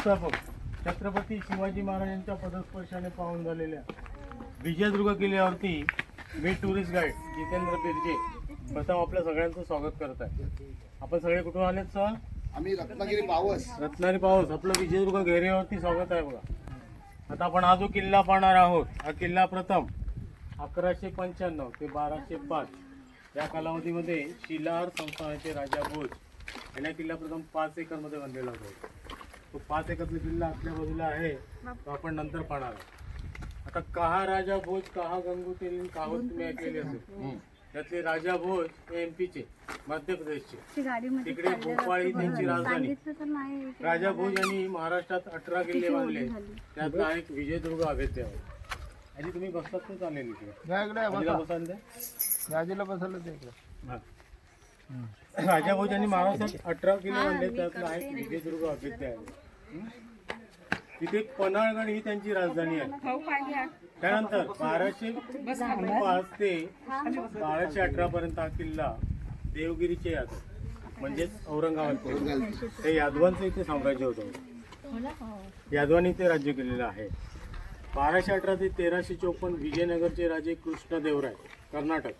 संस्थापक छत्रपती शिवाजी महाराजांच्या पदस्पर्शाने पाहून झालेल्या विजयदुर्ग किल्ल्यावरती मी टुरिस्ट गाईड जितेंद्र बिर्जे प्रथम आपल्या सगळ्यांचं स्वागत करत आहे. आपण सगळे कुठून आलेत सर आम्ही रत्नागिरी पावस. रत्नागिरी पाऊस आपलं विजयदुर्ग घेरेवरती स्वागत आहे बघा. आता आपण हा जो किल्ला पाहणार आहोत हा किल्ला प्रथम अकराशे पंच्याण्णव ते बाराशे पाच या कालावधीमध्ये शिलार संस्थानाचे राजा भोज. यांनी हा किल्ला प्रथम पाच एकरमध्ये बांधलेला होता. तो पाच एकरचा किल्ला आपल्या बाजूला आहे तो आपण नंतर पाहणार आहोत. आता कहा राजा भोज कहा गंगू तेली कहावत तुम्ही ऐकलेली असेल. त्यातले राजा भोज हे एम पीचे मध्य प्रदेशचे. ती गाडीमध्ये तिकडे भोपाळ ही त्यांची राजधानी. राजा भोज यांनी महाराष्ट्रात अठरा किल्ले बांधले. त्यातला एक विजयदुर्ग अभेद्य आहे. आणि तुम्ही बसतात तर चालेल इकडे? बसायला द्या. राजेला बसवलं ते इकडे. हा. राजा भोज यांनी महाराष्ट्रात अठरा किल्ले बांधले त्यातला एक विजयदुर्ग अभेद्य आहे? तिथे पन्हाळगड ही त्यांची राजधानी आहे. त्यानंतर बाराशे पाच ते बाराशे अठरा पर्यंत हा किल्ला देवगिरीचे यादव म्हणजेच औरंगाबाद ते यादवांचं इथे साम्राज्य होतं. यादवांनी इथे राज्य केलेलं आहे. बाराशे अठरा ते तेराशे चोपन्न विजयनगरचे राजे कृष्णदेवराय कर्नाटक.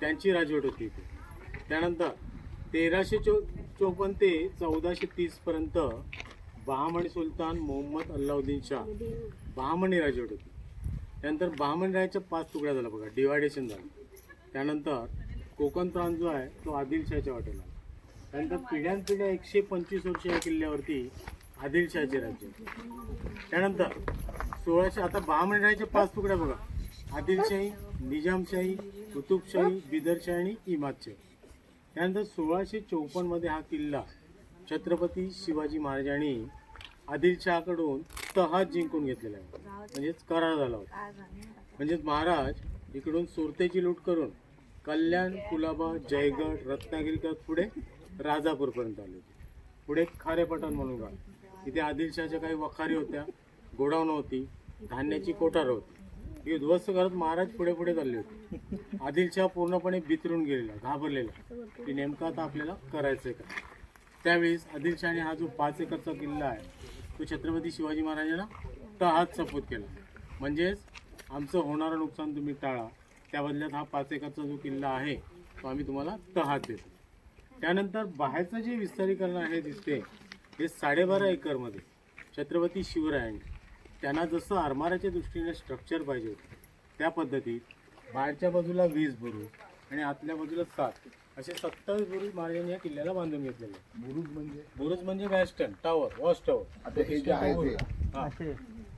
त्यांची राजवट होती इथे. त्यानंतर तेराशे चौ चोपन्न ते चौदाशे तीसपर्यंत बहामणी सुलतान मोहम्मद अल्लाउद्दीन शाह बहामणी राजवट होती. त्यानंतर बहामणी राजाच्या पाच तुकड्या झाला बघा डिवायडेशन झालं. त्यानंतर कोकण प्रांत जो आहे तो आदिलशाहच्या वाटेला त्यानंतर पिढ्यानपिढ्या एकशे पंचवीस वर्ष या किल्ल्यावरती आदिलशाहचे राज्य त्यानंतर सोळाशे आता बहामणी राजाच्या पाच तुकड्या बघा. आदिलशाही निजामशाही कुतुबशाही बिदरशाही आणि इमादशाही. त्यानंतर सोळाशे चौपन्नमध्ये हा किल्ला छत्रपती शिवाजी महाराजांनी आदिलशहाकडून तहात जिंकून घेतलेला आहे. म्हणजेच करार झाला होता. म्हणजेच महाराज इकडून सुरतेची लूट करून कल्याण कुलाबा जयगड रत्नागिरीकर पुढे राजापूरपर्यंत आले होते. पुढे खारेपठाण म्हणून गाव. तिथे आदिलशहाच्या काही वखारी होत्या गोडाऊन होती धान्याची कोठार होती. हे उद्ध्वस्त करत महाराज पुढे पुढे चालले होते. आदिलशाह पूर्णपणे बितरून गेलेला घाबरलेला. की नेमकं आता आपल्याला करायचं का त्यावेळेस आदिलशहाने हा जो पाच एकरचा किल्ला आहे तो छत्रपती शिवाजी महाराजांना तहात सपोर्ट केला. म्हणजेच आमचं होणारं नुकसान तुम्ही टाळा. त्या बदल्यात हा पाच एकरचा जो किल्ला आहे तो आम्ही तुम्हाला तहात देतो. त्यानंतर बाहेरचं जे विस्तारीकरण आहे दिसते हे साडेबारा एकरमध्ये छत्रपती शिवरायांनी त्यांना जसं आरमाराच्या दृष्टीने स्ट्रक्चर पाहिजे होतं त्या पद्धतीत बाहेरच्या बाजूला वीस बुरुज आणि आतल्या बाजूला सात असे सत्तावीस बुरुज महाराजांनी या किल्ल्याला बांधून घेतलेले. आहेत. बुरुज म्हणजे? बुरुज म्हणजे वेस्टर्न टॉवर वॉच टॉवर आता हे जे आहे ते. हा.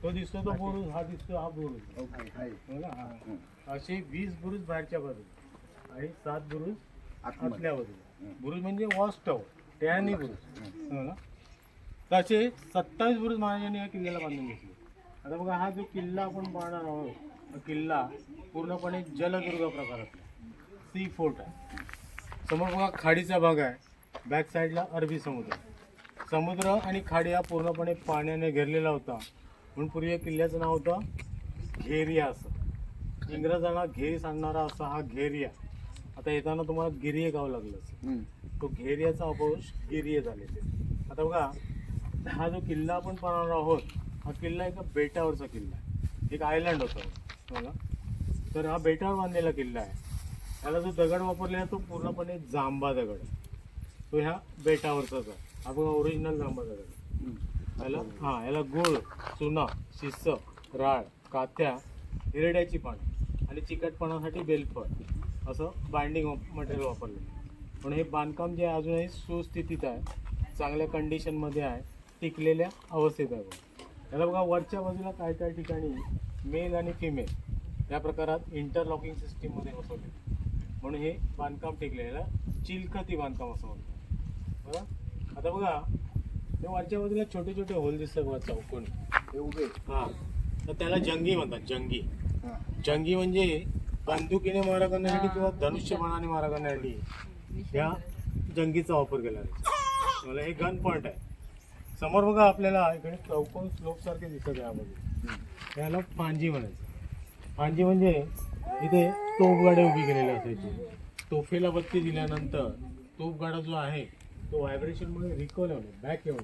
तो दिसतो तो बुरुज हा दिसतो हा बुरुज. ओके आहे. हो? हा. असे वीस बुरुज बाहेरच्या बाजूला. आणि सात बुरुज आतमध्ये. आतल्या बाजूला. बुरुज म्हणजे वॉच टॉवर टॅनी बुरुज. हो तर असे सत्तावीस बुरुज महाराजांनी या किल्ल्याला बांधून घेतले. आता बघा हा जो किल्ला आपण पाहणार आहोत हा किल्ला पूर्णपणे जलदुर्ग प्रकारातला. सी फोर्ट आहे. समोर बघा खाडीचा भाग आहे. बॅक साईडला अरबी समुद्र. समुद्र आणि खाडी हा पूर्णपणे पाण्याने घेरलेला होता. म्हणून पूर्वी या किल्ल्याचं नाव होतं घेरिया असं. इंग्रजांना घेरी सांगणारा असा हा घेरिया. आता येताना तुम्हाला गिरिये गाव लागलं असेल. तो घेरियाचा अपभ्रंश गिरिये झालेले. आता बघा हा जो किल्ला आपण पाहणार आहोत हा किल्ला एका बेटावरचा किल्ला आहे. एक आयलंड होता. बघा. तर हा बेटावर बांधलेला किल्ला आहे. त्याला जो दगड वापरलेला आहे तो पूर्णपणे जांबा दगड आहे. तो ह्या बेटावरचाच आहे. हा बघा ओरिजिनल जांबा दगड याला हा याला गुळ चुना शिस्स राळ काथ्या हिरड्याची पानं आणि चिकटपणासाठी बेलफळ असं बाइंडिंग मटेरियल वापरलं. पण हे बांधकाम जे आहे अजूनही सुस्थितीत आहे चांगल्या कंडिशनमध्ये आहे टिकलेल्या अवस्थेत आहे बघा. याला बघा वरच्या बाजूला काय काय ठिकाणी मेल आणि फिमेल या प्रकारात इंटरलॉकिंग सिस्टीममध्ये बसवले. म्हणून हे बांधकाम टिकलेलं चिलखती बांधकाम असं म्हणतात. बघा आता बघा ते वरच्या बाजूला छोटे छोटे होल दिसतात बघा चौकोनी. हे उभे हा. तर त्याला जंगी म्हणतात जंगी. हा. जंगी म्हणजे बंदुकीने मारा करण्यासाठी किंवा धनुष्यबाणाने मारा करण्यासाठी ह्या जंगीचा वापर केला आहे. मला हे गन पॉइंट आहे. समोर बघा आपल्याला इकडे चौकोन स्लोप सारखे दिसत आहे यामध्ये. त्याला पांजी म्हणायचं. पांजी म्हणजे इथे तोफगाड्या उभी केलेल्या असायची. तोफेला बत्ती दिल्यानंतर तोफगाडा जो आहे तो व्हायब्रेशनमुळे रिकॉल होणे बॅक येऊन.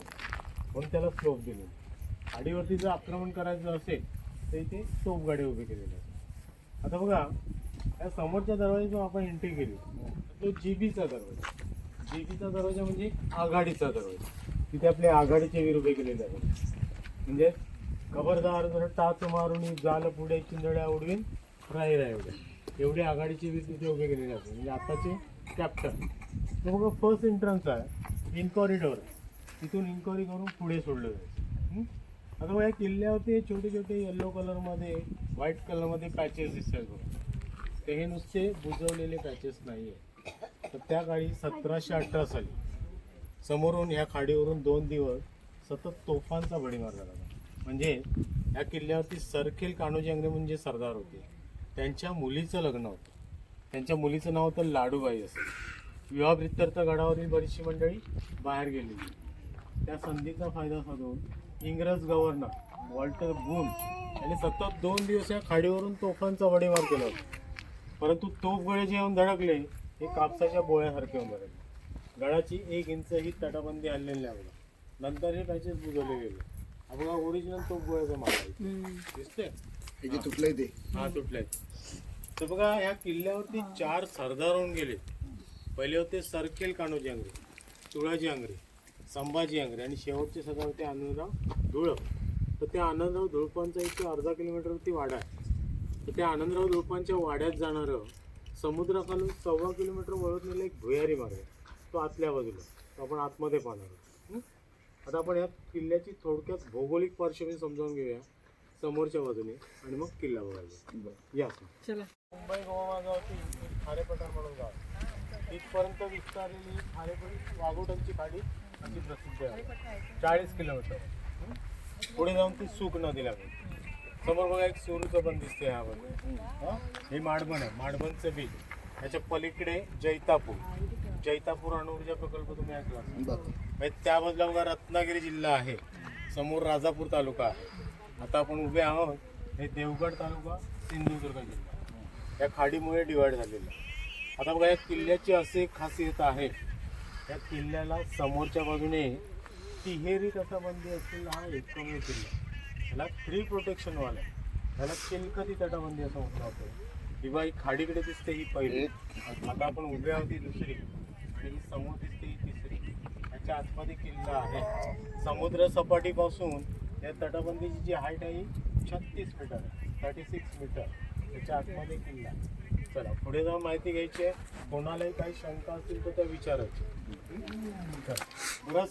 म्हणून त्याला स्लोप दिले. आडीवरती जर आक्रमण करायचं असेल तर इथे तोफगाडे उभी केलेली आता बघा या समोरच्या दरवाजा जो आपण एंट्री केली तो जीबीचा दरवाजा. जीबीचा दरवाजा म्हणजे आघाडीचा दरवाजा. तिथे आपले आघाडीचे वीर उभे केलेले आहेत. म्हणजे खबरदार जर टाच मारून जाल पुढे चिंदड्या उडवीन राही एवढ्या एवढे. एवढे आघाडीचे वीर तिथे उभे केलेले असते म्हणजे आताचे कॅप्टन तो बघा फर्स्ट एंट्रन्स आहे. इन्क्वायरी तिथून इन्क्वायरी करून पुढे सोडलं जाईल आता बघा या किल्ल्यावरती छोटे छोटे येल्लो कलरमध्ये व्हाईट कलरमध्ये पॅचेस दिसतात बघा. ते हे नुसते बुजवलेले पॅचेस नाही आहे तर त्या काळी सतराशे अठरा साली समोरून ह्या खाडीवरून दोन दिवस सतत तोफांचा बळी मारला म्हणजे या किल्ल्यावरती सरखेल कान्होजी अंगणे म्हणजे सरदार होते त्यांच्या मुलीचं लग्न होतं. त्यांच्या मुलीचं नाव होतं लाडूबाई असं विवाह प्रित्यर्थ गडावरील बरीचशी मंडळी बाहेर गेलेली त्या संधीचा फायदा साधून इंग्रज गव्हर्नर वॉल्टर बून यांनी सतत दोन दिवस या खाडीवरून तोफांचा वडीमार केला होता. परंतु तोफगोळे जे येऊन धडकले हे कापसाच्या बोळ्यासारखे येऊन धडकले. गडाची एक इंच ही तटबंदी आणलेली बघा नंतर हे पॅचेस बुजवले गेले. बघा ओरिजिनल तोफ गोळ्याचा आहे. दिसते हे जे तुटलंय ते. हा तुटलंय. तर बघा ह्या किल्ल्यावरती चार सरदार होऊन गेले. पहिले होते सरकेल कान्होजी आंग्रे तुळाजी आंग्रे संभाजी आंग्रे आणि शेवटचे सरदार होते आनंदराव धुळप. तर त्या आनंदराव धुळपांचा इथे अर्धा किलोमीटरवरती वाडा आहे. तर त्या आनंदराव धुळपांच्या वाड्यात जाणारं समुद्राखालून सव्वा किलोमीटर वळत नेलं एक भुयारी मार्ग आहे. तो आतल्या बाजूला तो आपण आतमध्ये पाहणार आता आपण या किल्ल्याची थोडक्यात भौगोलिक पार्श्वभूमी समजावून घेऊया. समोरच्या बाजूने आणि मग किल्ला बघायचा. या मुंबई गोवा मार्गावरती एक खारेपठार म्हणून गाव आहे. तिथपर्यंत विस्तारलेली खारेपडी वाघोटांची खाडी अशी प्रसिद्ध आहे. चाळीस किलोमीटर? पुढे जाऊन ती सूक नदी लागेल. समोर बघा एक सुरूचं पण दिसते हं? हे माडबन आहे. माडबनचं बीच त्याच्या पलीकडे जैतापूर. जैतापूर अणुऊर्जा प्रकल्प तुम्ही ऐकला. बघ. म्हणजे त्या बाजूला बघा रत्नागिरी जिल्हा आहे. समोर राजापूर तालुका आहे. आता आपण उभे आहोत हे देवगड तालुका सिंधुदुर्ग जिल्हा या खाडीमुळे डिवाईड झालेलं आहे. आता बघा या किल्ल्याची अशी एक खासियत आहे. या किल्ल्याला समोरच्या बाजूने तिहेरी तटबंदी असलेला हा एकमेव किल्ला त्याला थ्री प्रोटेक्शन वाला आहे. त्याला किलकती तटबंदी असं म्हटलं होतं ही खाडीकडे दिसते ही पहिली. आता आपण उभे आहोत ही दुसरी. ही समोर दिसते ही तिसरी. याच्या आतमध्ये किल्ला आहे. समुद्र सपाटीपासून या तटबंदीची जी हाईट आहे छत्तीस मीटर आहे. थर्टी सिक्स मीटर त्याच्या आतमध्ये किल्ला आहे. चला पुढे जाऊन माहिती घ्यायची आहे. कोणालाही काही शंका असतील तर त्या विचारायची.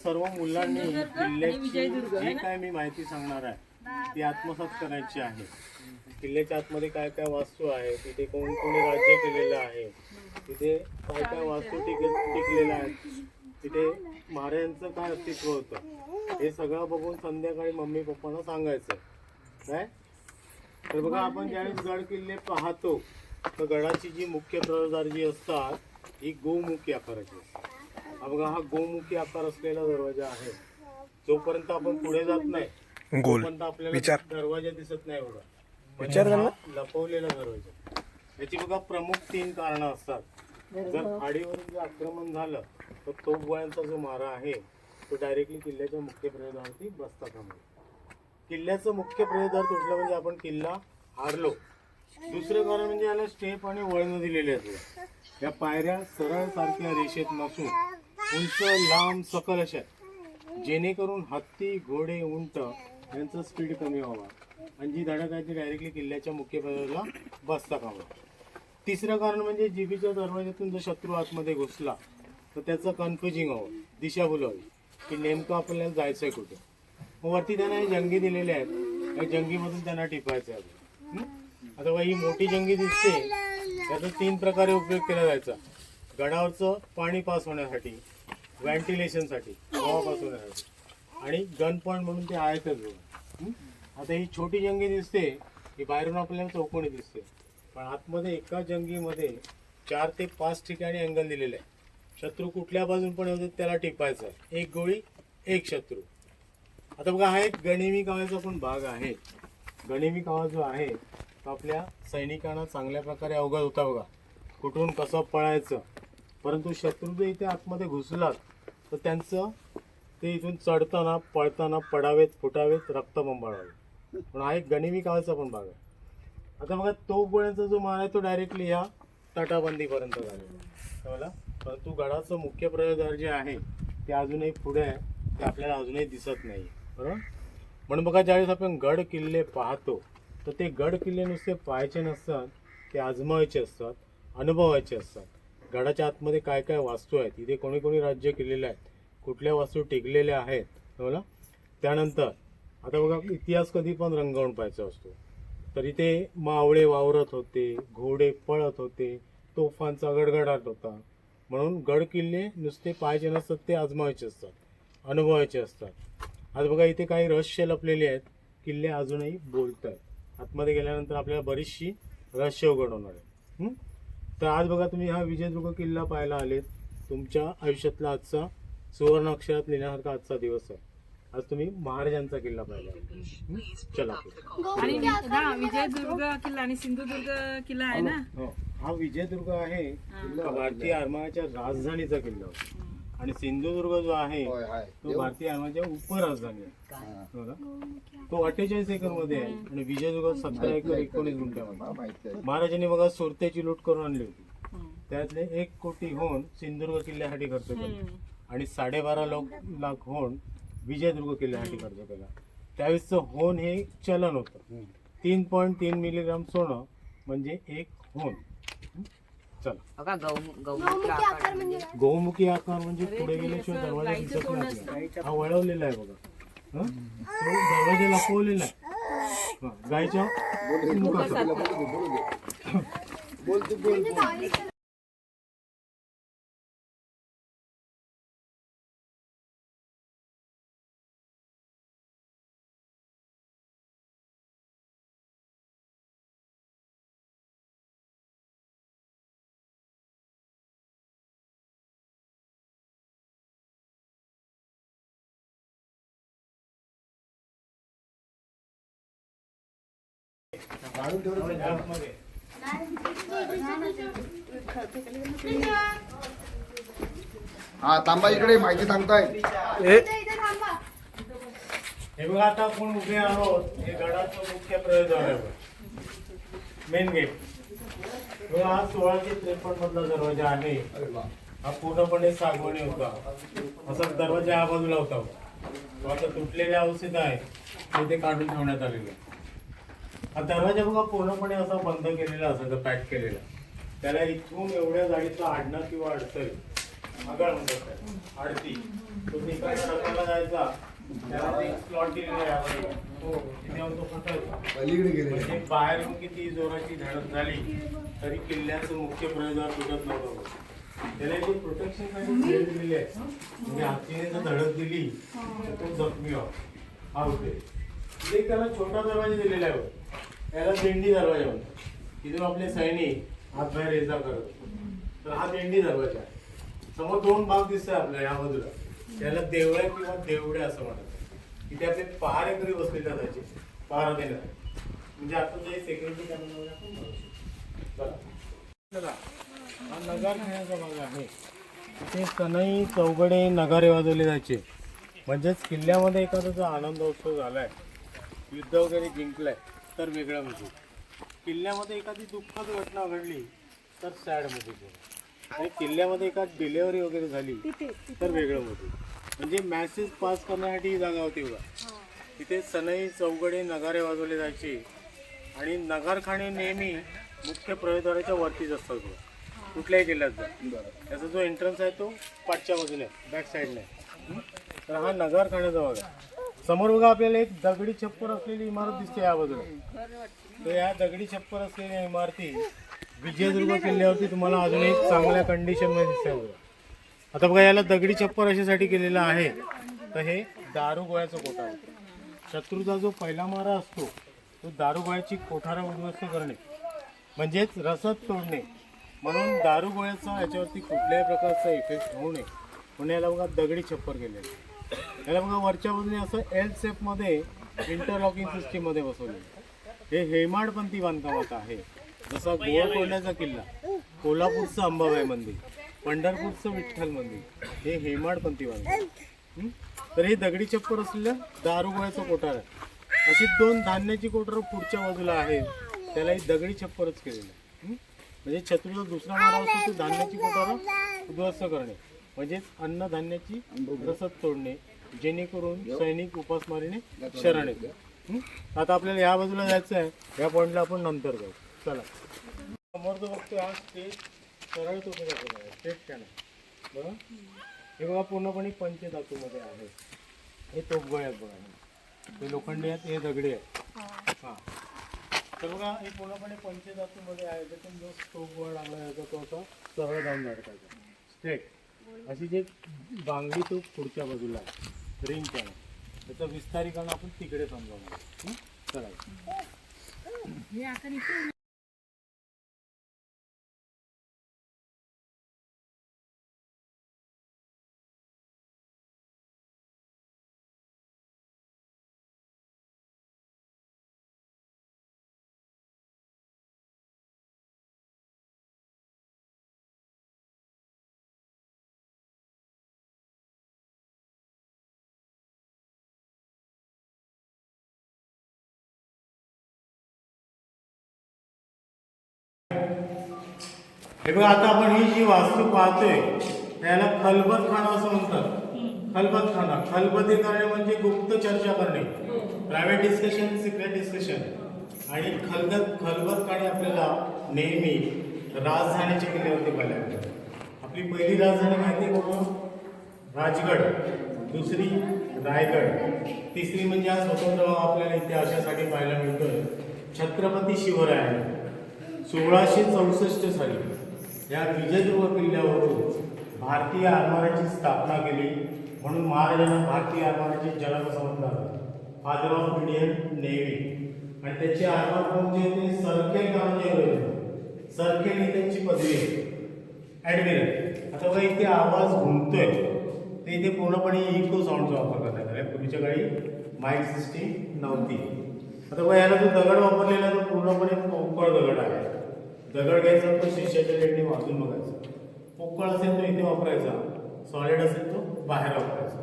सर्व मुलांनी किल्ल्याची जी काय मी माहिती सांगणार आहे ती आत्मसात करायची आहे. किल्ल्याच्या आतमध्ये काय काय वास्तू आहे तिथे कोण कोणी राज्य केलेलं आहे तिथे काय काय वास्तू टिक टिकलेल्या आहेत तिथे महाराजांचं काय अस्तित्व होतं? हे सगळं बघून संध्याकाळी मम्मी पप्पांना सांगायचं. काय? तर बघा आपण ज्यावेळेस गड किल्ले पाहतो तर गडाची जी मुख्य प्रवेशद्वार जी असतात ही गोमुखी आकाराची असतात. बघा हा गोमुखी आकार असलेला दरवाजा आहे. जोपर्यंत आपण पुढे जात नाही तोपर्यंत आपल्याला दरवाजा दिसत नाही बघा. हा लपवलेला दरवाजा. याची बघा प्रमुख तीन कारणं असतात. जर खाडीवरून जर आक्रमण झालं तर तोफगोळ्यांचा जो मारा आहे तो डायरेक्टली किल्ल्याच्या मुख्य प्रवेशद्वारावरती बसता कामा. किल्ल्याचं मुख्य प्रवेशद्वार तुटलं म्हणजे आपण किल्ला हारलो दुसरं कारण म्हणजे याला स्टेप आणि वळण दिलेले आहेत या पायऱ्या सरळ सारख्या रेषेत नसून उंच लांब सकल अशा. जेणेकरून हत्ती घोडे उंट यांचा स्पीड कमी व्हावा आणि जी धडक आहे ती डायरेक्टली किल्ल्याच्या मुख्य प्रवेशाला बसता कामा. तिसरं कारण म्हणजे जीबीच्या दरवाज्यातून जर शत्रू आतमध्ये घुसला तर त्याचं कन्फ्युजिंग हवं दिशाभूल हवी की नेमकं आपल्याला जायचंय कुठे? मग वरती त्यांना हे जंगी दिलेले आहेत या जंगीमधून त्यांना टिपायचं आहे आता बघा ही मोठी जंगी दिसते त्याचा तीन प्रकारे उपयोग केला जायचा. गडावरचं पाणी पास होण्यासाठी व्हेंटिलेशनसाठी हवा पास होण्यासाठी. आणि गन पॉईंट म्हणून ते आहेतच आता ही छोटी जंगी दिसते ही बाहेरून आपल्याला चौकोणी दिसते. पण आतमध्ये एका जंगीमध्ये चार ते पाच ठिकाणी अँगल दिलेले आहे. शत्रू कुठल्या बाजून पण येतो त्याला टिपायचं आहे. एक गोळी एक शत्रू. आता बघा हा एक गणिमी कावाचा पण भाग आहे. गणिमी कावा जो आहे तो आपल्या सैनिकांना चांगल्या प्रकारे अवगत होता बघा. कुठून कसं पळायचं. परंतु शत्रू जर इथे आतमध्ये घुसलात तर त्यांचं ते इथून चढताना पळताना पडावेत फुटावेत रक्त बंबाळावे पण हा एक गणिमी कावाचा पण भाग आहे. आता बघा तो गोळ्यांचा जो माल आहे तो डायरेक्टली ह्या तटाबंदीपर्यंत झालेला कळलं? परंतु गडाचं मुख्य प्रयोगदार जे आहे ते अजूनही पुढे आहे. ते आपल्याला अजूनही दिसत नाही. बरोबर? म्हणून बघा ज्यावेळेस आपण गड किल्ले पाहतो तर ते गड किल्ले नुसते पाहायचे नसतात ते आजमावायचे असतात अनुभवायचे असतात. गडाच्या आतमध्ये काय काय वास्तू आहेत? इथे कोणी कोणी राज्य केलेले आहेत. कुठल्या वास्तू टिकलेल्या आहेत? बरोबर त्यानंतर आता बघा इतिहास कधी पण रंगवून पाहायचा असतो. तर इथे मावळे वावरत होते घोडे पळत होते तोफांचा गडगडाट होता. म्हणून गड किल्ले नुसते पाहायचे नसतात ते आजमावायचे असतात अनुभवायचे असतात. आज बघा इथे काही रहस्य लपलेले आहेत. किल्ले अजूनही बोलत आहेत आतमध्ये गेल्यानंतर आपल्याला बरीचशी रहस्य उघड होणार आहे तर आज बघा तुम्ही हा विजयदुर्ग किल्ला पाहायला आलेत. तुमच्या आयुष्यातला आजचा सुवर्ण अक्षरात लिहिण्यासारखा आजचा दिवस आहे. आज तुम्ही महाराजांचा किल्ला पाहिला. हं? चला. आणि हा विजयदुर्ग किल्ला आणि सिंधुदुर्ग किल्ला आहे ना? हो. हा. विजयदुर्ग आहे. भारतीय आरमाराच्या राजधानीचा किल्ला होता. आणि सिंधुदुर्ग जो आहे होय हाय. तो भारतीय आरमाराच्या उपराजधानी आहे. हा. तो अठ्ठेचाळीस एकरमध्ये आहे आणि विजयदुर्ग सतरा एकर एकोणीस गुंठ्यामध्ये मला माहिती आहे. महाराजांनी बघा सुरतेची लूट करून आणली होती. त्यातले एक कोटी होऊन सिंधुदुर्ग किल्ल्यासाठी खर्च केला. आणि साडेबारा लाख होऊन विजयदुर्ग किल्ल्यासाठी खर्च केला त्यावेळेसचं होन हे चलन होतं तीन पॉईंट तीन मिलीग्राम सोनं म्हणजे एक होन हं? चला म्हणजे गौमुखी आकार म्हणजे पुढे गेल्याशिवाय दरवाजा दिसत नाही. हा वळवलेला आहे बघा हं? तो दरवाजा लपवलेला आहे हं, गायच्या मुखाचा. हा तांबा इकडे माहिती सांगताय. हे बघा आता आपण उभे आहोत. हे गडाचं मुख्य प्रवेशद्वार आहे मेन गेट हा सोळाशे त्रेपन्न मधला दरवाजा आहे. हा पूर्णपणे सागवणी होता. असा दरवाजा या बाजूला होता. तो आता तुटलेल्या अवस्थेत आहे. ते ते काढून ठेवण्यात आलेलं आहे. दरवाजा बघा पूर्णपणे असा बंद केलेला असायचा पॅक केलेला. त्याला इथून एवढ्या जाडीचा आडणा किंवा अडचण आगळ म्हणतात. आडती. तो तिकडच्या रस्त्याला जायचा त्याला ते स्लॉट दिलेला आहे यामध्ये. तो तिथे येऊन तो गेले म्हणजे बाहेरून किती जोराची धडक झाली तरी किल्ल्याचं मुख्य प्रवेशद्वार तुटत नव्हतं. त्याला इथे प्रोटेक्शनसाठी दिलेले आहे. म्हणजे हातीने जर धडक दिली तर तो जखमी व्हा हा होते इथे त्याला छोटा दरवाजा दिलेला आहे. याला दिंडी दरवाजा म्हणतात. तिथून आपले सैनिक हात बाहेर ये जा करत तर हा दिंडी दरवाजा आहे. समोर दोन भाग दिसतात आपल्या या बाजूला. याला देवळ्या किंवा देवड्या असं म्हणतात. तिथे आपले पहारेकरी बसले जायचे पहारा देण्यासाठी म्हणजे आता जे सेक्युरिटी चला. हा नगार खेळाचा भाग आहे इथे सनई चौघडे नगारे वाजवले जायचे. म्हणजेच किल्ल्यामध्ये एखादा जो आनंद उत्सव झालाय युद्ध वगैरे जिंकलाय तर वेगळं म्हणजे. किल्ल्यामध्ये एखादी दुःखद घटना घडली तर सॅडमध्ये आणि किल्ल्यामध्ये एखाद डिलेवरी वगैरे झाली तर वेगळं मध्ये. म्हणजे मॅसेज पास करण्यासाठी ही जागा होती बघा. तिथे सनई चौघडे नगारे वाजवले जायचे. आणि नगारखाने नेहमी मुख्य प्रवेशद्वाराच्या वरतीच असतात बघा. कुठल्याही किल्ल्यात जा. त्याचा जो एंट्रन्स आहे तो पाठच्या बाजूला आहे बॅक साईडला आहे? तर हा नगारखान्याचा भाग आहे. समोर बघा आपल्याला एक दगडी छप्पर असलेली इमारत दिसते या बाजूला तर या दगडी छप्पर असलेल्या इमारती विजयदुर्ग किल्ल्यावरती तुम्हाला अजून एक चांगल्या कंडिशनमध्ये दिसते बघा आता बघा याला दगडी छप्पर अशासाठी केलेलं आहे. तर हे दारुगोळ्याचं कोठार शत्रूचा जो पहिला मारा असतो तो दारू गोळ्याची कोठारा उद्ध्वस्त करणे म्हणजेच रसद तोडणे. म्हणून दारू गोळ्याचा याच्यावरती कुठल्याही प्रकारचा इफेक्ट होऊ नये. म्हणून याला बघा दगडी छप्पर केलेलं आहे. याला बघा वरच्या बाजूने असं एल सेफमध्ये इंटरलॉकिंग सिस्टीममध्ये बसवले. हे हेमाडपंथी बांधकामात आहे. जसा गोवा किल्ला कोल्हापूरचं अंबाबाई मंदिर पंढरपूरचं विठ्ठल मंदिर हे हेमाडपंथी बांधकाम. तर हे दगडी छप्पर असलेलं दारुगोळ्याचं कोठार आहे. अशी दोन धान्याची कोठार पुढच्या बाजूला आहे. त्याला ही दगडी छप्परच केलेलं म्हणजे शत्रूचा दुसरा मारा असतो ते धान्याची कोठार उद्ध्वस्त करणे. म्हणजेच अन्न धान्याची रसद तोडणे जेणेकरून सैनिक उपासमारीने शरण येते हं? आता आपल्याला या बाजूला जायचं आहे. या पॉईंटला आपण नंतर जाऊ. चला. समोर जो बघतो हा स्टेज सरळ तो स्टेज स्टँड आहे. बरोबर? हे बघा पूर्णपणे पंचधातूमध्ये आहे. हे तोफगोळे आहेत बघा. हे लोखंडी आहेत हे दगडी आहेत. हां. तर बघा हे पूर्णपणे पंचधातूमध्ये आहे. त्यातून जो तोफगोळा लागला याचा तो असा सरळ जाऊन अडकायचा स्ट्रेट अशी जे बांगडी तो पुढच्या बाजूला आहे. रिंग आहे त्याचं विस्तारीकरण आपण तिकडे समजावणार हं? चला. हे बघा आता आपण ही जी वास्तू पाहतोय त्याला खलबत खाना असं म्हणतात. खलबत खाना खलबती करणे म्हणजे गुप्त चर्चा करणे. प्रायव्हेट डिस्कशन सिक्रेट डिस्कशन आणि खलगत खलबत खाणे आपल्याला नेहमी राजधानीच्या किल्ल्यावरती पाहायला मिळतात. आपली पहिली राजधानी माहिती आहे बघा राजगड. दुसरी रायगड. तिसरी म्हणजे आज स्वतंत्र आपल्याला इथे अशासाठी पाहायला मिळतोय. छत्रपती शिवराय सोळाशे चौसष्ट साली. या विजयदुर्ग किल्ल्यावरून भारतीय आरमाराची स्थापना केली म्हणून महाराजांना भारतीय आरमाराचे जनक समजला फादर ऑफ इंडियन नेव्ही आणि त्याचे आरमार कोण ते सरखेल नावाचे होते. सरखेल ही त्यांची पदवी आहे. ॲडमिरल आता बघा इथे आवाज घुमतोय. ते इथे पूर्णपणे इको साऊंडचा वापर करण्यात आला पूर्वीच्या काळी माईक सिस्टीम नव्हती. आता बघा याला जो दगड वापरलेला तो पूर्णपणे पोकळ दगड आहे. दगड घ्यायचा तो शिष्याच्या लेडने वाजून बघायचा. पोकळ असेल तो इथे वापरायचा. सॉलिड असेल तो बाहेर वापरायचा.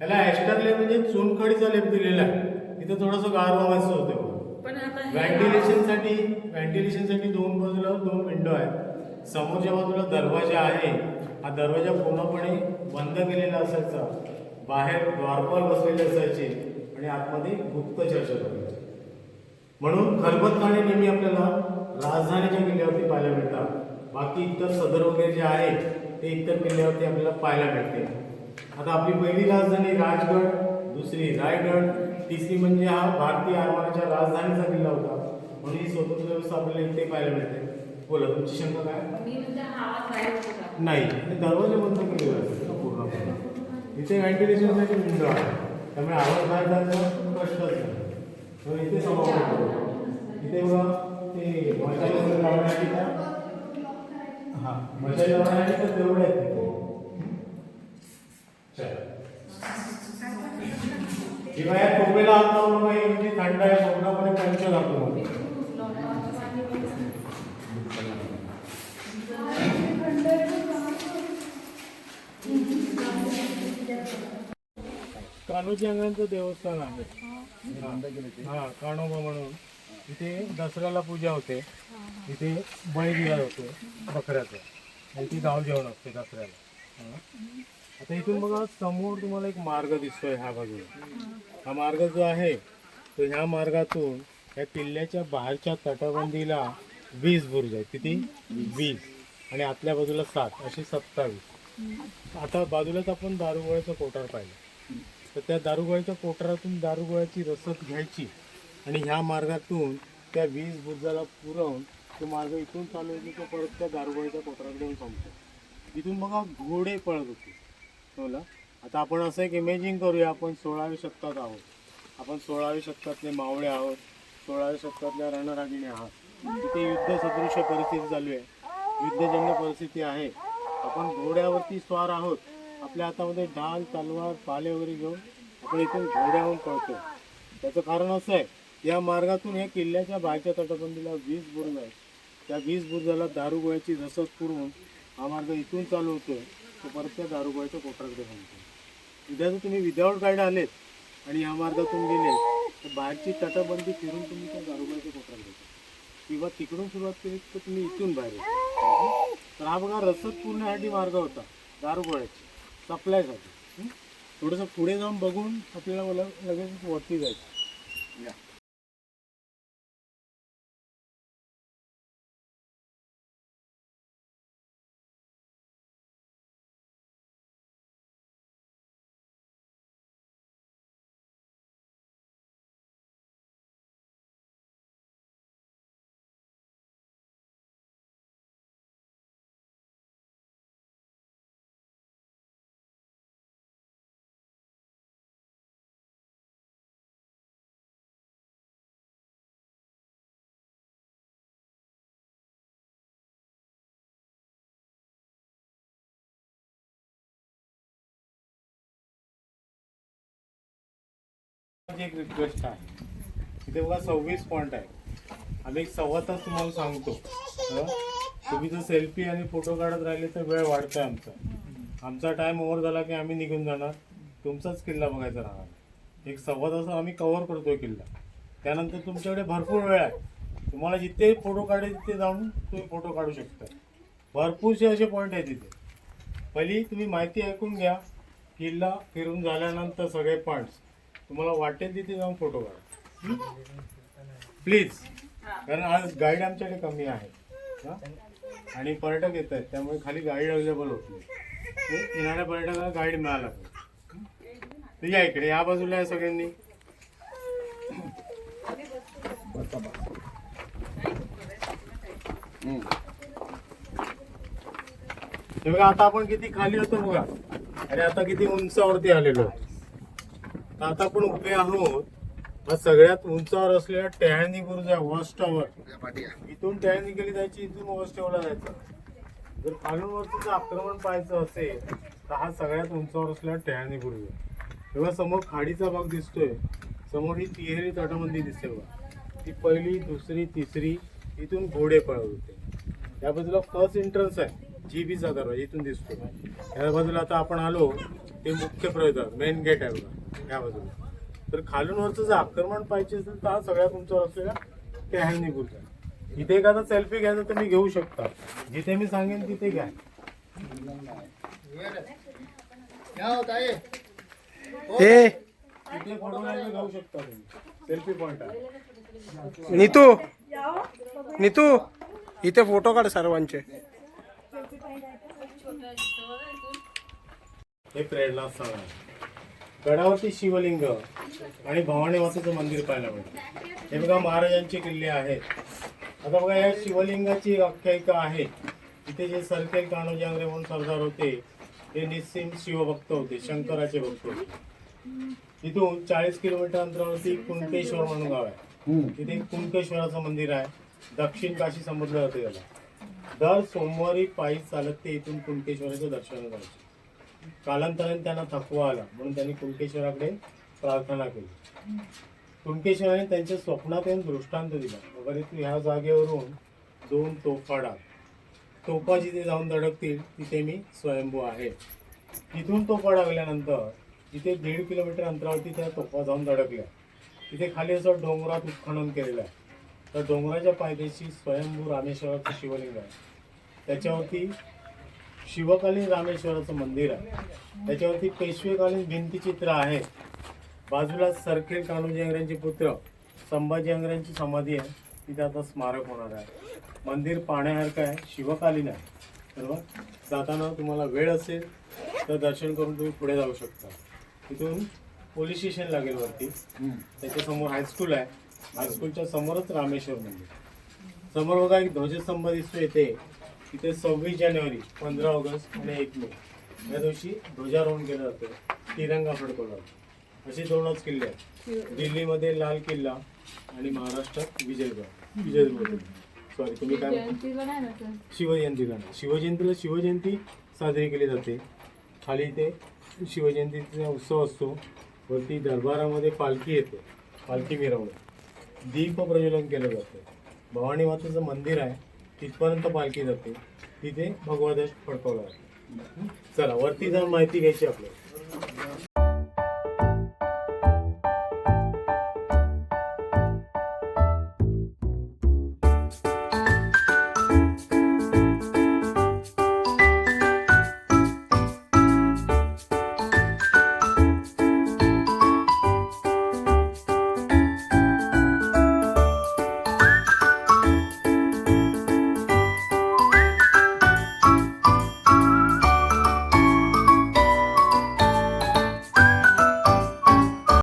याला ॲस्टर लेप म्हणजे चुनखडीचा लेप दिलेला आहे. इथं थोडंसं गारवा व्हायचं होतं. व्हेंटिलेशनसाठी व्हेंटिलेशनसाठी दोन बाजूला दोन विंडो आहेत. समोरच्या बाजूला दरवाजा आहे. हा दरवाजा पूर्णपणे बंद केलेला असायचा. बाहेर द्वारपाल बसलेले असायचे आणि आतमध्ये गुप्त चर्चा करायची म्हणून खलबतखाने नेहमी आपल्याला राजधानीच्या किल्ल्यावरती पाहायला मिळतात. बाकी इतर सदर वगैरे जे आहे ते इतर किल्ल्यावरती आपल्याला पाहायला मिळते आता आपली पहिली राजधानी राजगड दुसरी रायगड तिसरी म्हणजे हा भारतीय आरमाराच्या राजधानीचा किल्ला होता. म्हणून ही स्वतंत्र व्यवस्था आपल्याला इथे पाहायला मिळते. बोला तुमची शंका काय? म्हणजे नाही दरवाजे बंद असतात ना पूर्णपणे. इथे व्हेंटिलेशनसाठी विंडो आहे. त्यामुळे आवाज बाहेर जायचा प्रश्नच नाही इथे समावेश होतो इथे बघा ते मशाल वगैरे लावण्यासाठी का? हां मशाल लावण्यासाठी तर तेवढे आहेत तिथे. चला. किंवा या टोपेला हात लावून बघा हे म्हणजे थंड आहे पूर्णपणे पंच घालतो मध्ये कान्होजी अंगांचं देवस्थान आहे. हा काणोबा म्हणून. इथे दसऱ्याला पूजा होते. इथे बळी दिला जातो बकऱ्याचा. इथे गाव जेवण असते दसऱ्याला. आता इथून बघा समोर तुम्हाला एक मार्ग दिसतोय ह्या बाजूला. हा मार्ग जो आहे तो ह्या मार्गातून या किल्ल्याच्या बाहेरच्या तटबंदीला वीस बुर्ज आहेत. किती? वीस. आणि आतल्या बाजूला सात असे सत्तावीस. आता बाजूलाच आपण दारुगोळ्याचं कोठार पाहिलं. तर त्या दारुगोळ्याच्या कोठारातून दारुगोळ्याची रसद घ्यायची. आणि ह्या मार्गातून त्या वीज बुर्जाला पुरवून तो मार्ग इथून चालू येतो तो परत त्या दारुगोळ्याच्या कोपऱ्याकडे येऊन संपतो इथून बघा घोडे पळत होते. बोला. आता आपण असं एक इमेजिंग करूया आपण सोळाव्या शतकात आहोत. आपण सोळाव्या शतकातले मावळे आहोत सोळाव्या शतकातल्या रणरागिणी आहात. तिथे युद्ध सदृश परिस्थिती चालू आहे. युद्धजन्य परिस्थिती आहे. आपण घोड्यावरती स्वार आहोत. आपल्या हातामध्ये ढाल तलवार पाले वगैरे घेऊन आपण इथून घोड्यावरून पळतो. त्याचं कारण असं आहे या मार्गातून या किल्ल्याच्या बाहेरच्या तटबंदीला वीस बुर्ज आहे त्या वीस बुर्जाला दारुगोळ्याची रसद पुरवून हा मार्ग इथून चालू होतो तो परत त्या दारुगोळ्याच्या कोपऱ्याकडे थांबतो उद्या जर तुम्ही विदाऊट गाईड आलेत आणि या मार्गातून गेले तर बाहेरची तटबंदी फिरून तुम्ही त्या दारुगोळ्याच्या कोपऱ्यात येता किंवा तिकडून सुरुवात केली तर तुम्ही इथून बाहेर येतो. तर हा बघा रसद पुरण्यासाठी मार्ग होता दारुगोळ्याची सप्लायसाठी थोडंसं पुढे जाऊन बघून आपल्याला मला लगेच वरती जायचं. माझी एक रिक्वेस्ट आहे. इथे बघा सव्वीस पॉईंट आहे. आम्ही एक सव्वा तास तुम्हाला सांगतो. तुम्ही जर सेल्फी आणि फोटो काढत राहिले तर वेळ वाढतोय आमचा. आमचा टाइम ओव्हर झाला की आम्ही निघून जाणार. तुमचाच किल्ला बघायचा राहणार. एक सव्वा तास आम्ही कव्हर करतोय किल्ला. त्यानंतर तुमच्याकडे भरपूर वेळ आहे. तुम्हाला जिथे फोटो काढे तिथे जाऊन तुम्ही फोटो काढू शकता. भरपूरसे असे पॉईंट आहेत तिथे पहिली तुम्ही माहिती ऐकून घ्या. किल्ला फिरून झाल्यानंतर सगळे पॉईंट्स तुम्हाला वाटेल तिथे जाऊन फोटो काढा. प्लीज. कारण आज गाईड आमच्याकडे कमी आहे. आणि पर्यटक येत आहेत. त्यामुळे खाली गाईड अवेलेबल होत नाही. येणाऱ्या पर्यटकाला गाईड मिळाला पाहिजे. तर या इकडे या बाजूला आहे सगळ्यांनी. बघा आता आपण किती खाली होतो बघा. अरे आता किती उंचावरती आलेलो. तर आता आपण उभे आहोत. हा सगळ्यात उंचावर असलेला टॅहनी बुरुज आहे वॉच टॉवर इथून टॅहनी केली जायची इथून वॉच टॉवरला जायचं. जर खालून आक्रमण पाहायचं असेल तर हा सगळ्यात उंचावर असलेला टॅहनी बुरुज आहे तेव्हा समोर खाडीचा भाग दिसतोय. समोर ही तिहेरी तटबंदी दिसते बघा. ती पहिली दुसरी तिसरी इथून घोडे पळत होते त्या बाजूला फर्स्ट एंट्रन्स आहे. जी बीचा दरवाजा इथून दिसतो. त्या बाजूला आता आपण आलो ते मुख्य प्रवेश मेन गेट आहे बघा त्या बाजूला. तर खालून वरचं जर आक्रमण पाहिजे असेल तर हा सगळ्यात उंचावर असलेला ते हॅनी बुर्ज इथे एखादा सेल्फी घ्यायचा तर मी घेऊ शकता. जिथे मी सांगेन तिथे घ्या. हे तिथे फोटो घ्यायला घेऊ शकता तुम्ही. सेल्फी आहे. नीतू! नीतू! इथे फोटो काढ सर्वांचे. हे प्रेरणा स्थळ आहे. गडावरती शिवलिंग आणि भवानी मातेचं मंदिर पाहायला मिळतं. हे बघा महाराजांचे किल्ले आहेत. आता बघा या शिवलिंगाची आख्यायिका आहे. इथे जे सरकेल कान्होजी आंग्रे म्हणून सरदार होते ते निस्सिम शिवभक्त होते शंकराचे भक्त होते. इथून चाळीस किलोमीटर अंतरावरती कुणकेश्वर म्हणून गाव आहे. तिथे कुणकेश्वराचं मंदिर आहे. दक्षिण काशी समुद्र जाते त्याला दर सोमवारी पायी चालत ते इथून कुणकेश्वराचं दर्शन करायचे कालांतराने त्यांना थकवा आला म्हणून त्यांनी कुणकेश्वराकडे प्रार्थना केली. कुणकेश्वराने त्यांच्या स्वप्नात येऊन दृष्टांत दिला. वगैरे तू ह्या जागेवरून दोन तोफाडा तोफा जिथे जाऊन धडकतील तिथे मी स्वयंभू आहे. तिथून तोफा डागल्यानंतर तिथे दीड किलोमीटर अंतरावरती त्या तोफा जाऊन धडकल्या तिथे खाली असं डोंगरात उत्खनन केलेलं आहे. तर डोंगराच्या पायथ्याशी स्वयंभू रामेश्वराचं शिवलिंग आहे. त्याच्यावरती शिवकालीन रामेश्वराचं मंदिर आहे. त्याच्यावरती पेशवेकालीन भिंतीचित्र आहे. बाजूला सरखेल कान्होजी अंगऱ्यांचे पुत्र संभाजी अंगऱ्यांची समाधी आहे. तिथे आता स्मारक होणार आहे. मंदिर पाहण्यासारखं आहे शिवकालीन आहे. बरोबर? जाताना तुम्हाला वेळ असेल तर दर्शन करून तुम्ही पुढे जाऊ शकता. तिथून पोलीस स्टेशन लागेल वरती. त्याच्यासमोर हायस्कूल आहे. हायस्कूलच्या समोरच रामेश्वर मंदिर. समोर बघा एक ध्वजस्तंभ दिसतो इथे. तिथे सव्वीस जानेवारी पंधरा ऑगस्ट आणि एक मे. या दिवशी ध्वजारोहण केलं जातं. तिरंगा फडकवला जातो. असे दोनच किल्ले आहेत. दिल्लीमध्ये लाल किल्ला आणि महाराष्ट्रात विजयगड. विजयदुर्ग सॉरी तुम्ही काय. शिवजयंतीला नाही. शिवजयंतीला शिवजयंती साजरी केली जाते. खाली इथे शिवजयंतीचा उत्सव असतो. वरती दरबारामध्ये पालखी येते. पालखी मिरवणूक. दीप प्रज्वलन केलं जातं. भवानी मातेचं मंदिर आहे तिथपर्यंत पालखी जाते. तिथे भगवादश फडकवला जातो. चला वरती जाऊन माहिती घ्यायची आपल्याला.